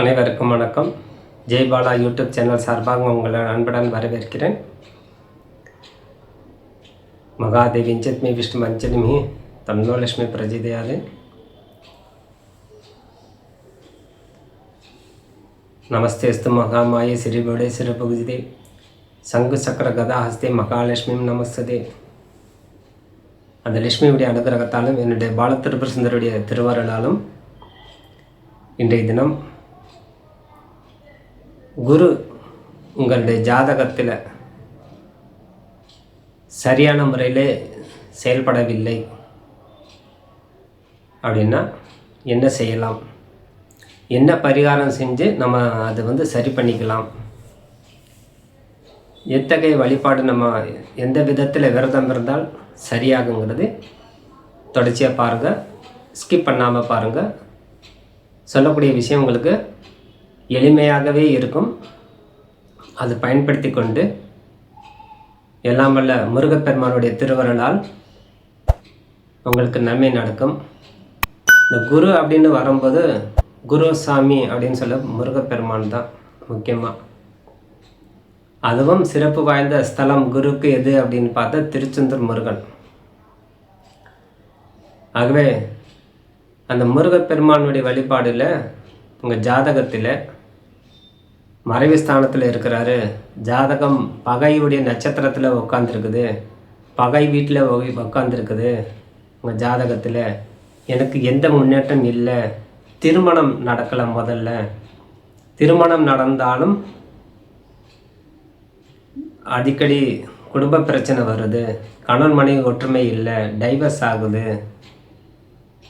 அனைவருக்கும் வணக்கம். Jaibala YouTube channel சார்பாக உங்களை அன்புடன் வரவேற்கிறேன். மகாதேவி இஞ்சத்மி விஷ்ணு மஞ்சளிமி தன்னோ லட்சுமி பிரஜிதயாது நமஸ்தேஸ்து மகாமாயே சிறிபுடே சிறுபகுதிதே. சங்கு சக்கர கதாஹஸ்தே மகாலட்சுமியும் நமஸ்ததே. அந்த லட்சுமியுடைய அனுகிரகத்தாலும் என்னுடைய பாலத்திருப்பர் சுந்தருடைய திருவருளாலும் இன்றைய தினம் குரு உங்களுடைய ஜாதகத்தில் சரியான முறையில் செயல்படவில்லை அப்படின்னா என்ன செய்யலாம்? என்ன பரிகாரம் செஞ்சு நம்ம அதை வந்து சரி பண்ணிக்கலாம்? எத்தகைய வழிபாடு நம்ம எந்த விதத்தில் விரதம் இருந்தால் சரியாகுங்கிறது தொடர்ச்சியாக பாருங்கள் ஸ்கிப் பண்ணாமல் பாருங்கள் சொல்லக்கூடிய விஷயம் உங்களுக்கு எளிமையாகவே இருக்கும். அது பயன்படுத்தி கொண்டு எல்லாம் வல்ல முருகப்பெருமானுடைய திருவருளால் உங்களுக்கு நன்மை நடக்கும். இந்த குரு அப்படின்னு வரும்போது குரு சாமி அப்படின்னு சொல்ல முருகப்பெருமான் தான் முக்கியமாக அதுவும் சிறப்பு வாய்ந்த ஸ்தலம் குருக்கு எது அப்படின்னு பார்த்தா திருச்செந்தூர் முருகன். ஆகவே அந்த முருகப்பெருமானுடைய வழிபாடில் உங்கள் ஜாதகத்தில் மறைவு ஸ்தானத்தில் இருக்கிறாரு. ஜாதகம் பகையுடைய நட்சத்திரத்தில் உட்காந்துருக்குது பகை வீட்டில் உட்காந்துருக்குது உங்கள் ஜாதகத்தில் எனக்கு எந்த முன்னேற்றம் இல்லை. திருமணம் நடக்கலை முதல்ல. திருமணம் நடந்தாலும் அடிக்கடி குடும்ப பிரச்சனை வருது. கணவன் மனைவி ஒற்றுமை இல்லை. டைவர்ஸ் ஆகுது.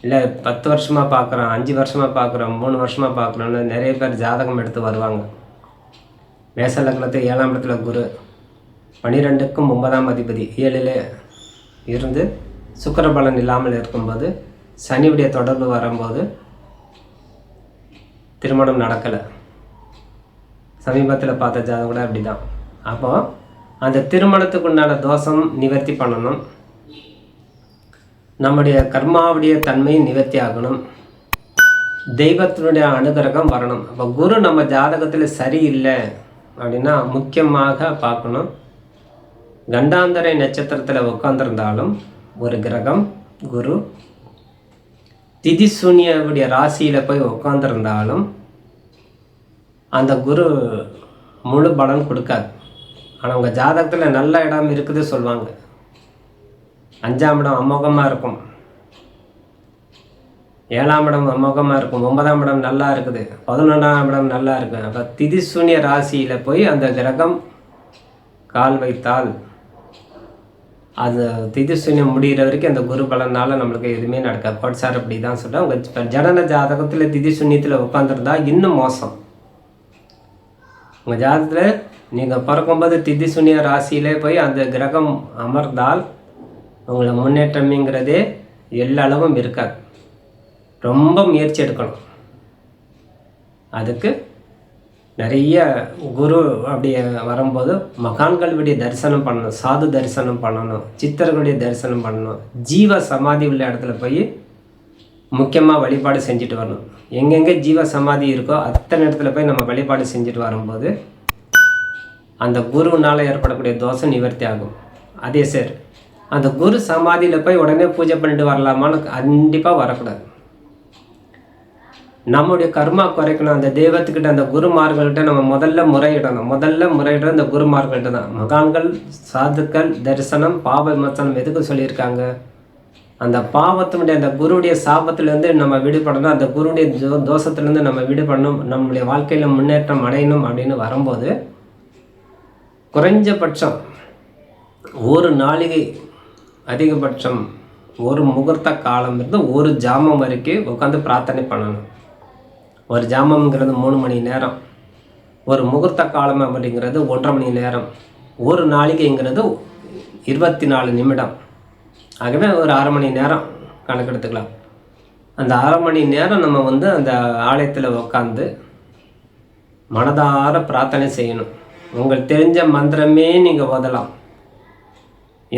இல்லை பத்து வருஷமாக பார்க்குறோம் அஞ்சு வருஷமாக பார்க்குறோம் மூணு வருஷமாக பார்க்குறோன்னு நிறைய பேர் ஜாதகம் எடுத்து வருவாங்க. மேச லக்னத்து ஏழாம் இடத்துல குரு. பன்னிரெண்டுக்கும் ஒன்பதாம் அதிபதி ஏழில் இருந்து சுக்கர பலன் இல்லாமல் இருக்கும்போது சனியுடைய தொடர்பு வரும்போது திருமணம் நடக்கலை. சமீபத்தில் பார்த்த ஜாதகம் கூட அப்படி தான் அப்போ அந்த திருமணத்துக்கு உண்டான தோஷம் நிவர்த்தி பண்ணணும். நம்முடைய கர்மாவுடைய தன்மை நிவர்த்தி ஆகணும். தெய்வத்தினுடைய அனுகிரகம் வரணும். அப்போ குரு நம்ம ஜாதகத்தில் சரியில்லை. அப்படின்னா முக்கியமாக பார்க்கணும். கண்டாந்தரை நட்சத்திரத்தில் உட்காந்துருந்தாலும் ஒரு கிரகம் குரு திதி சூன்யவுடைய ராசியில் போய் உட்காந்துருந்தாலும் அந்த குரு முழு பலன் கொடுக்காது. ஆனால் உங்கள் ஜாதகத்தில் நல்ல இடம் இருக்குது சொல்லுவாங்க. அஞ்சாம் இடம் அமோகமாக இருக்கும். ஏழாம் இடம் அமோகமாக இருக்கும் ஒன்பதாம் இடம் நல்லா இருக்குது பதினொன்றாம் இடம் நல்லா இருக்குது அப்போ திதிசூன்ய ராசியில் போய் அந்த கிரகம் கால் வைத்தால் அது திதிசூன்யம் முடிகிற வரைக்கும் அந்த குரு பலனால் நம்மளுக்கு எதுவுமே நடக்காது. சார் அப்படி தான் சொல்கிறேன் உங்கள் ஜனன ஜாதகத்தில் திதிசூன்யத்தில் உட்காந்துருந்தா இன்னும் மோசம். உங்கள் ஜாதகத்தில் நீங்கள் பிறக்கும்போது திதிசூன்ய ராசியிலே போய் அந்த கிரகம் அமர்ந்தால் உங்களை முன்னேற்றம்ங்கிறதே எல்லா அளவும் இருக்காது. ரொம்ப முயற்சி எடுக்கணும். அதுக்கு நிறைய குரு அப்படி வரும்போது மகான்களுடைய தரிசனம் பண்ணணும் சாது தரிசனம் பண்ணணும் சித்தர்களுடைய தரிசனம் பண்ணணும் ஜீவ சமாதி உள்ள இடத்துல போய் முக்கியமாக வழிபாடு செஞ்சுட்டு வரணும். எங்கெங்கே ஜீவ சமாதி இருக்கோ அத்தனை இடத்துல போய் நம்ம வழிபாடு செஞ்சுட்டு வரும்போது அந்த குருவினால் ஏற்படக்கூடிய தோஷம் நிவர்த்தி ஆகும். அதே சார் அந்த குரு சமாதியில் போய் உடனே பூஜை பண்ணிட்டு வரலாமான்னு கண்டிப்பாக வரக்கூடாது. நம்முடைய கர்மா குறைக்கணும். அந்த தெய்வத்துக்கிட்ட அந்த குருமார்கள்கிட்ட நம்ம முதல்ல முறையிடணும். முதல்ல முறையிடுற அந்த குருமார்கள்ட்ட தான். மகான்கள் சாதுக்கள் தரிசனம் பாவ விமர்சனம் எதுக்கு சொல்லியிருக்காங்க? அந்த பாவத்தினுடைய அந்த குருடைய சாபத்திலேருந்து நம்ம விடுபடணும். அந்த குருடைய தோ தோஷத்துலேருந்து நம்ம விடுபடணும். நம்முடைய வாழ்க்கையில் முன்னேற்றம் அடையணும் அப்படின்னு வரும்போது குறைஞ்சபட்சம் ஒரு நாளிகை அதிகபட்சம் ஒரு முகூர்த்த காலம் இருந்து ஒரு ஜாமம் வரைக்கும் உட்காந்து பிரார்த்தனை பண்ணணும். ஒரு ஜாமம்ங்கிறது மூணு மணி நேரம். ஒரு முகூர்த்த காலம் அப்படிங்கிறது ஒன்றரை மணி நேரம். ஒரு நாளைக்குங்கிறது இருபத்தி நாலு நிமிடம். ஆகவே ஒரு அரை மணி நேரம் கணக்கெடுத்துக்கலாம். அந்த அரை மணி நேரம் நம்ம வந்து அந்த ஆலயத்தில் உட்காந்து மனதார பிரார்த்தனை செய்யணும். உங்களுக்கு தெரிஞ்ச மந்திரமே நீங்கள் ஓதலாம்.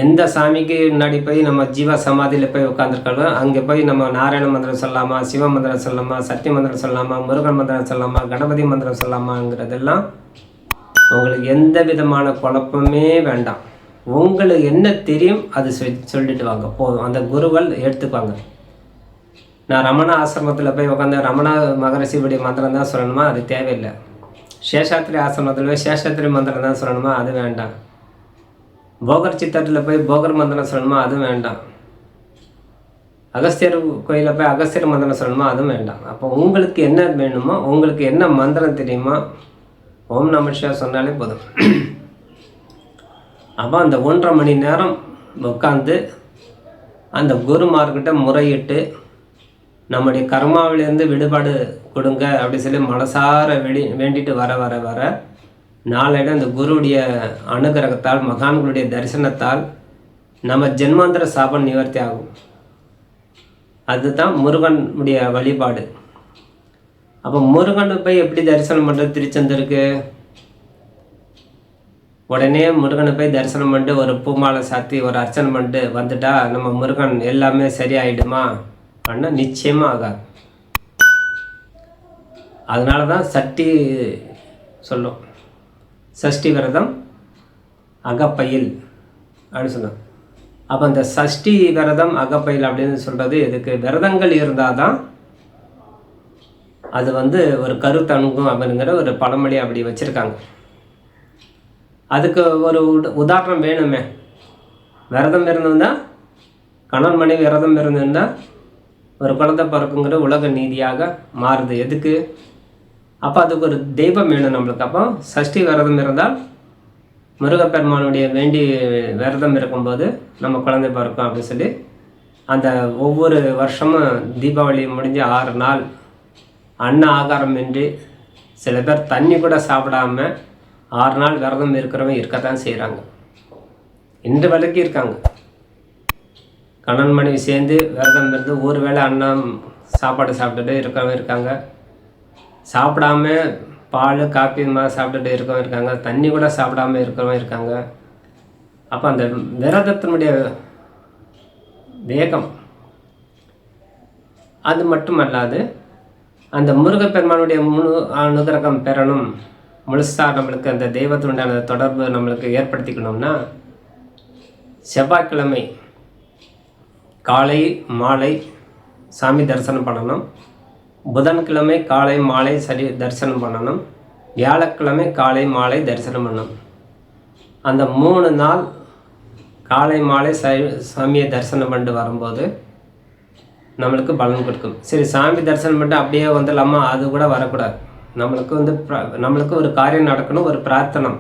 எந்த சாமிக்கு முன்னாடி போய் நம்ம ஜீவ சமாதியில் போய் உட்காந்துருக்காலும் அங்கே போய் நம்ம நாராயண மந்திரம் சொல்லலாமா சிவ மந்திரம் சொல்லலாமா சத்திய மந்திரம் சொல்லலாமா முருகன் மந்திரம் சொல்லலாமா கணபதி மந்திரம் சொல்லலாமாங்கிறதெல்லாம் உங்களுக்கு எந்த விதமான குழப்பமே வேண்டாம். உங்களுக்கு என்ன தெரியும் அது சொல்லிட்டு வாங்க. போதும். அந்த குருகள் எடுத்துக்குவாங்க. நான் ரமண ஆசிரமத்தில் போய் உட்காந்து ரமணா மகரிஷியுடைய மந்திரம் தான் சொல்லணுமா? அது தேவையில்லை. சேஷாத்திரி ஆசிரமத்தில் போய் சேஷாத்திரி மந்திரம் தான் சொல்லணுமா? அது வேண்டாம். போகர் சித்தரில் போய் போகர் மந்திரம் சொல்லணுமா? அதுவும் வேண்டாம். அகஸ்தியர் கோயிலில் போய் அகஸ்தியர் மந்திரம் சொல்லணுமா? அதுவும் வேண்டாம். அப்போ உங்களுக்கு என்ன வேணுமோ உங்களுக்கு என்ன மந்திரம் தெரியுமோ ஓம் நம சொன்னாலே போதும். அப்போ அந்த ஒன்றரை மணி நேரம் உட்காந்து அந்த குருமார்கிட்ட முறையிட்டு நம்முடைய கர்மாவிலேருந்து விடுபாடு கொடுங்க அப்படி சொல்லி மனசார வெடி வேண்டிட்டு வர வர வர நாளிடம் அந்த குருவுடைய அனுகிரகத்தால் மகான்களுடைய தரிசனத்தால் நம்ம ஜென்மாந்திர சாபம் நிவர்த்தி ஆகும். அதுதான் முருகனுடைய வழிபாடு. அப்போ முருகனை போய் எப்படி தரிசனம் பண்ணுறது திருச்செந்தருக்கு. உடனே முருகனை போய் தரிசனம் பண்ணிட்டு ஒரு பூமாலை சாத்தி ஒரு அர்ச்சனை பண்ணிட்டு வந்துட்டா நம்ம முருகன் எல்லாமே சரியாயிடுமா? அப்படின்னா நிச்சயமாக ஆகாது. அதனால தான் சட்டி சொல்லும். சஷ்டி விரதம் அகப்பையில் அப்படின்னு சொன்னாங்க. அப்போ அந்த சஷ்டி விரதம் அகப்பையில் அப்படின்னு சொல்கிறது இதுக்கு விரதங்கள் இருந்தால் தான் அது வந்து ஒரு கருத்தணுகும் அப்படிங்கிற ஒரு பழமொழி அப்படி வச்சுருக்காங்க. அதுக்கு ஒரு உதாரணம் வேணுமே. விரதம் இருந்ததுன்னா கணவன் மனைவி விரதம் இருந்ததுன்னா ஒரு குழந்தை பிறக்குங்கிற உலக நீதியாக மாறுது. எதுக்கு? அப்போ அதுக்கு ஒரு தெய்வம் வேணும் நம்மளுக்கு. அப்போ சஷ்டி விரதம் இருந்தால் முருகப்பெருமானுடைய வேண்டி விரதம் இருக்கும்போது நம்ம குழந்தை பிறக்கும் அப்படின்னு சொல்லி அந்த ஒவ்வொரு வருஷமும் தீபாவளி முடிஞ்சு ஆறு நாள் அன்ன ஆகாரம் இன்றி சில பேர் தண்ணி கூட சாப்பிடாம ஆறு நாள் விரதம் இருக்கிறவங்க இருக்கத்தான் செய்கிறாங்க இன்று வரைக்கும் இருக்காங்க. கணவன் மனைவி சேர்ந்து விரதம் இருந்து ஒரு வேளை அன்னம் சாப்பாடு சாப்பிட்டுட்டு இருக்கிறவங்க இருக்காங்க. சாப்பிடாம பால் காப்பி இது மாதிரி சாப்பிட்டுட்டு இருக்கவங்க இருக்காங்க. தண்ணி கூட சாப்பிடாம இருக்கிறவங்க இருக்காங்க. அப்போ அந்த விரதத்தினுடைய வேகம் அது மட்டுமல்லாது அந்த முருகப்பெருமானுடைய முழு அனுகிரகம் பெறணும். முழுசாக நம்மளுக்கு அந்த தெய்வத்தினுடைய தொடர்பு நம்மளுக்கு ஏற்படுத்திக்கணும்னா செவ்வாய்க்கிழமை காலை மாலை சாமி தரிசனம் பண்ணணும். புதன்கிழமை காலை மாலை சரி தரிசனம் பண்ணணும். வியாழக்கிழமை காலை மாலை தரிசனம் பண்ணணும். அந்த மூணு நாள் காலை மாலை சாமியை தரிசனம் பண்ணிட்டு வரும்போது நம்மளுக்கு பலன் கொடுக்கும். சரி சாமி தரிசனம் பண்ணிட்டு அப்படியே வந்துடலாமா? அது கூட வரக்கூடாது. நம்மளுக்கு வந்து நம்மளுக்கு ஒரு காரியம் நடக்கணும் ஒரு பிரார்த்தனம்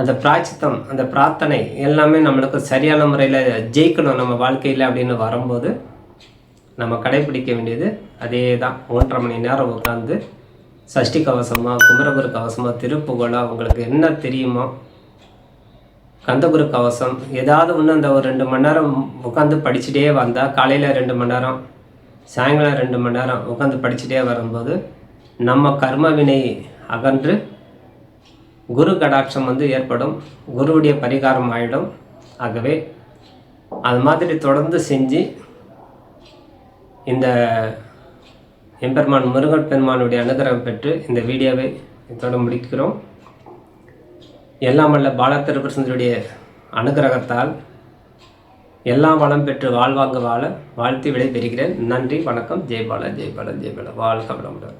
அந்த பிராச்சித்தம் அந்த பிரார்த்தனை எல்லாமே நம்மளுக்கு சரியான முறையில் ஜெயிக்கணும் நம்ம வாழ்க்கையில் அப்படின்னு வரும்போது நம்ம கடைபிடிக்க வேண்டியது அதே தான் ஒன்றரை மணி நேரம் உட்காந்து சஷ்டி கவசமாக குமரகுரு கவசமாக திருப்புகழோ உங்களுக்கு என்ன தெரியுமோ கந்தகுரு கவசம். ஏதாவது ஒன்று அந்த ஒரு ரெண்டு மணி நேரம் உட்காந்து படிச்சுட்டே வந்தால் காலையில் ரெண்டு மணி நேரம் சாயங்காலம் ரெண்டு மணி நேரம் உட்காந்து படிச்சுட்டே வரும்போது நம்ம கர்ம வினை அகன்று குரு கடாட்சம் வந்து ஏற்படும். குருவுடைய பரிகாரம் ஆகிடும் ஆகவே அது மாதிரி தொடர்ந்து செஞ்சு இந்த எம்பெருமான் முருகன் பெருமானுடைய அனுகிரகம் பெற்று இந்த வீடியோவை இதோட முடிக்கிறோம். எல்லாம் வல்ல பாலத்திருப்பரசனுடைய அனுகிரகத்தால் எல்லாம் வளம் பெற்று வாழ்வாங்க வாழ வாழ்த்து விடை பெறுகிறேன் நன்றி வணக்கம். ஜெய்பாலா ஜெய்பாலா ஜெய்பாலா வாழ்க வளமுடன்.